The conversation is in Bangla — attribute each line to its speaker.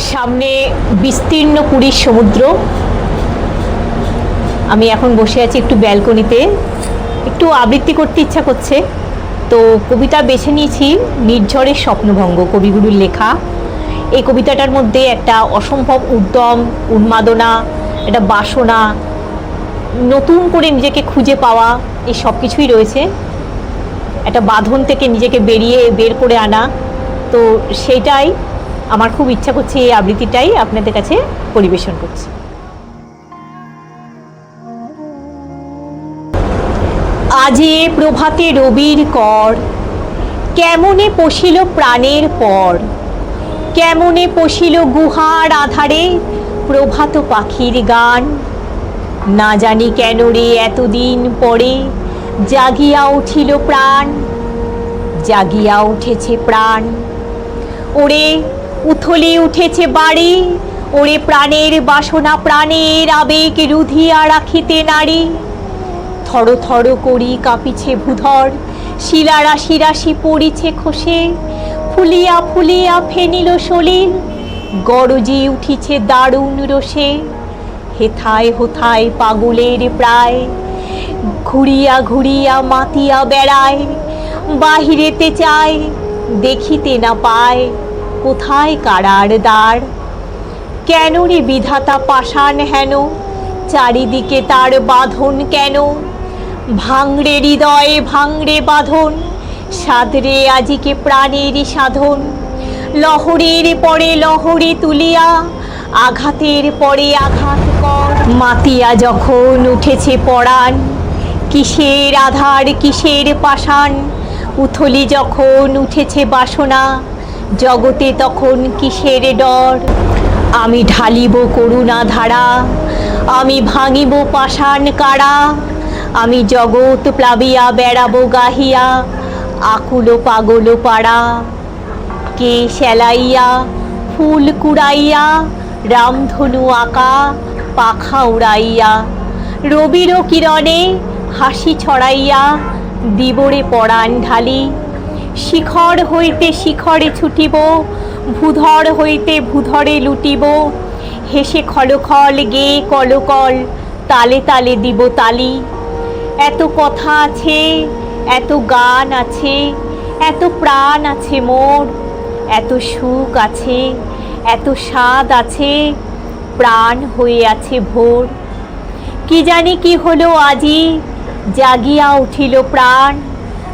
Speaker 1: সামনে বিস্তীর্ণ পুরীর সমুদ্র। আমি এখন বসে আছি একটু ব্যালকনিতে। একটু আবৃত্তি করতে ইচ্ছা করছে। তো কবিতা বেছে নিয়েছি নির্ঝরের স্বপ্নভঙ্গ, কবিগুরুর লেখা। এই কবিতাটার মধ্যে একটা অসম্ভব উদ্যম, উন্মাদনা, একটা বাসনা, নতুন করে নিজেকে খুঁজে পাওয়া, এই সব কিছুই রয়েছে। একটা বাঁধন থেকে নিজেকে বেরিয়ে বের করে আনা। তো সেইটাই আমার খুব ইচ্ছা করছে এই আবৃত্তিটাই আপনাদের কাছে পরিবেশন করছি। আজে প্রভাতে রবির কর, কেমনে পশিল প্রাণের পর, কেমনে পশিল গুহার আধারে প্রভাত পাখির গান। না জানি কেন রে এতদিন পরে জাগিয়া উঠিল প্রাণ, জাগিয়া উঠেছে প্রাণ। ওরে উথলে উঠেছে বাড়ি। ওরে প্রাণের বাসনা, প্রাণের আবেগ রুধিয়া রাখিতে নারী। থর থর করি কাঁপিছে ভূধর, শিলা রাশি রাশি পড়িছে খসে। ফুলিয়া ফুলিয়া ফেনিল সলিল, গরজি উঠিছে দারুণ রোষে হেথায় হোথায় পাগলের প্রায়, ঘুরিয়া ঘুরিয়া মাতিয়া বেড়ায়। বাহিরেতে চায়, দেখিতে না পায়। কোথায় কারার দ্বার? কেন রে বিধাতা পাষাণ হেন? চারিদিকে তার বাঁধন কেন? ভাঙড়ে হৃদয়ে ভাঙড়ে বাঁধন, সাদরে আজিকে প্রাণের সাধন। লহরের পরে লহরে তুলিয়া, আঘাতের পরে আঘাত কর। মাতিয়া যখন উঠেছে পরাণ, কিসের আধার, কিসের পাষাণ? উথলি যখন উঠেছে বাসনা জগতে তখন কিসের ডর? আমি ঢালিব করুণা ধারা, আমি ভাঙিব পাষাণ কারা, আমি জগৎ প্লাবিয়া বেড়াবো গাহিয়া, আকুল পাগল পাড়া। কে সেলাইয়া ফুল কুড়াইয়া, রামধনু আঁকা, পাখা উড়াইয়া। রবির কিরণে হাসি ছড়াইয়া, দিবরে পরাণ ঢালি। শিখর হইতে শিখরে ছুটিব, ভূধর হইতে ভূধরে লুটিব। হেসে খলখল, গে কলকল, তালে তালে দিব তালি। এত কথা আছে, এত গান আছে, এত প্রাণ আছে মোর। এত সুখ আছে, এত স্বাদ আছে, প্রাণ হয়ে আছে ভোর। কি জানি কি হলো আজি, জাগিয়া উঠিল প্রাণ।